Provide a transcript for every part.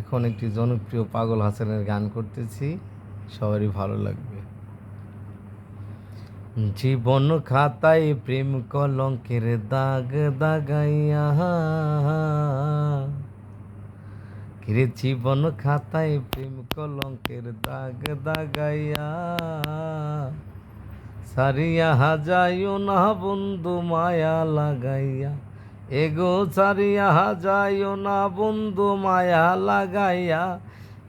এখন একটি জনপ্রিয় পাগল হাসানের গান করতেছি। সবারই ভালো লাগবে। জীবন খাতায় প্রেম কলঙ্কের দাগ দাগাইয়া কিরে জীবন খাতায় প্রেম কলঙ্কের দাগ দাগাইয়া সারিয়া হাজাইও না বন্ধু মায়া লাগাইয়া এগো সারিয়া হাজাইও না বন্ধু মায়া লাগাইয়া।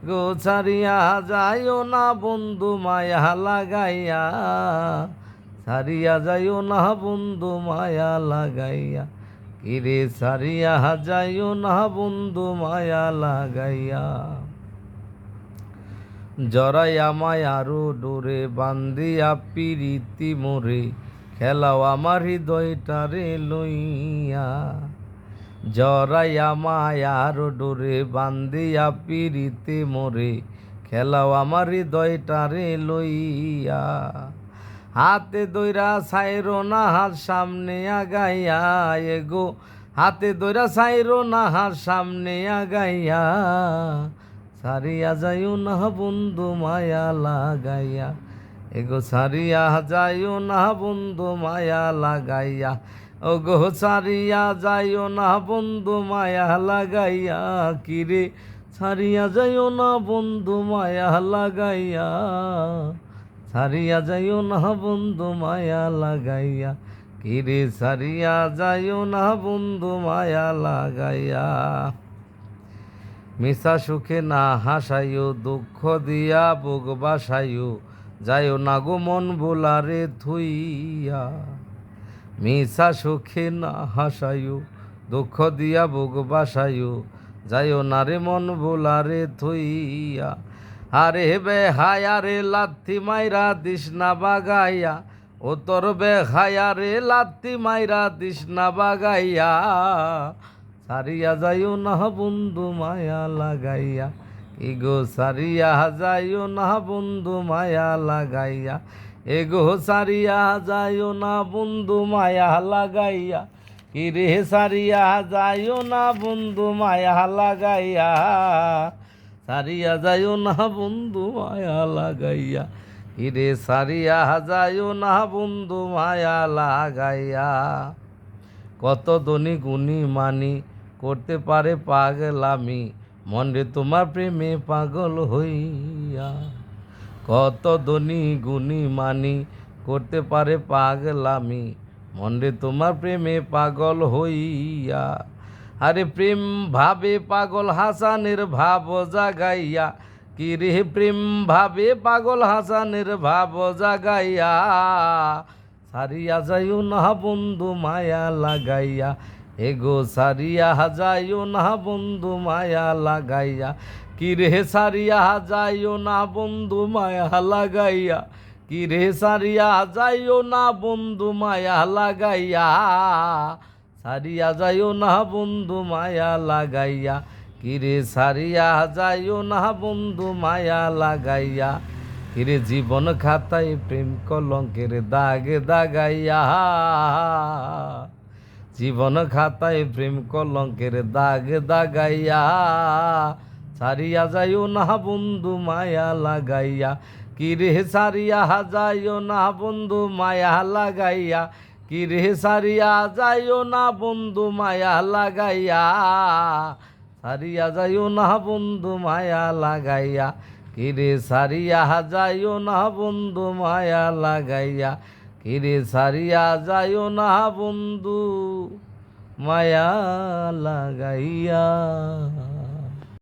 গো সারিয়া যাইও না বন্ধু মায়া লাগাইয়া। সারিয়া যাইও না বন্ধু মায়া লাগাইয়া। কিরে সারিয়া যাইও না বন্ধু মায়া লাগাইয়া। জরাইয়া মায়ারো ডোরে বান্দিয়া পিরিতি মোরে। খেলাও আমার হৃদয়টারে লইয়া। জরাইয়া মায়ার ডোরে বান্দিয়া পিরিতে মোরে। খেলাও আমার হৃদয়টারে লইয়া। হাতে দইরা সাইরো না হাত সামনে আগাইয়া এগো। হাতে দইরা সাইরো না হাত সামনে আগাইয়া। সারিয়া যাইও না বন্ধু, মায়া লাগাইয়া। এগো সারিয়া যাইও না বন্ধু মায়া লাগাইয়া। ও গো সারিয়া যাইও না বন্ধু মায়া লাগাইয়া। কিরে? সারিয়া যাইও না বন্ধু মায়া লাগাইয়া। সারিয়া যাইও না বন্ধু মায়া লাগাইয়া। কিরে? সারিয়া যাইও না বন্ধু মায়া লাগাইয়া। মিশা সুখে না হাসাইও, দুঃখ দিয়া বুক বাসাইও। যাইও না গো মন বোলারে থুইয়া মিশা সুখে না হাসাইও, দুঃখ দিয়া বুক বাসাইও, যাইও না রে মন বোলারে থুইয়া আরে বে হায়া রে লাথি মাইরা দিস না বাগাইয়া, ও তোর বে হায়া রে লাথি মাইরা দিস না বাগাইয়া। সারিয়া যাইও না বন্ধু মায়া লাগাইয়া। এগো সারিয়া যাইও না বন্ধু মায়া লাগাইয়া। এগো সারিয়া যাইও না বন্ধু মায়া লাগাইয়া। কিরে সারিয়া যাইও না বন্ধু মায়া লাগাইয়া। সারিয়া যাইও না বন্ধু মায়া লাগাইয়া। কিরে সারিয়া যাইও না বন্ধু মায়া লাগাইয়া। কত ধনী গুণী মানি, করতে পারে পাগলামি। মনে তোমার প্রেমে পাগল হইয়া। কত ধনী গুণী মানি করতে পারে পাগলামি। মনে তোমার প্রেমে পাগল হইয়া। আরে প্রেম ভাবে পাগল হাসানের ভাব জাগাইয়া। কি রে প্রেম ভাবে পাগল হাসানের ভাব জাগাইয়া। সারিয়া যাইও না বন্ধু মায়া লাগাইয়া। এগো সারিয়া যাইও না বন্ধু মায়া লাগাইয়া। কি রে সারিয়া যাইও না বন্ধু মায়া লাগাইয়া। কি রে সারিয়া যাইও না বন্ধু মায়া লাগাইয়া। সারিয়া যাইও না বন্ধু মায়া লাগাইয়া। কিরে সারিয়া যাইও না বন্ধু মায়া লাগাইয়া। কিরে জীবন খাতায় প্রেম কলঙ্কের দাগে দাগাইয়া। জীবন খাতায় প্রেম কলঙ্কের দাগ দাগাইয়া সারিয়া যাইও না বন্ধু মায়া লাগাইয়া, কিরে সারিয়া যাইও না বন্ধু মায়া লাগাইয়া, কিরে সারিয়া যাইও না বন্ধু মায়া লাগাইয়া সারিয়া যাইও না বন্ধু মায়া লাগাইয়া, কিরে সারিয়া যাইও না বন্ধু মায়া লাগাইয়া কিরে সারিয়া যাইও না বন্ধু মায়া লাগাইয়া।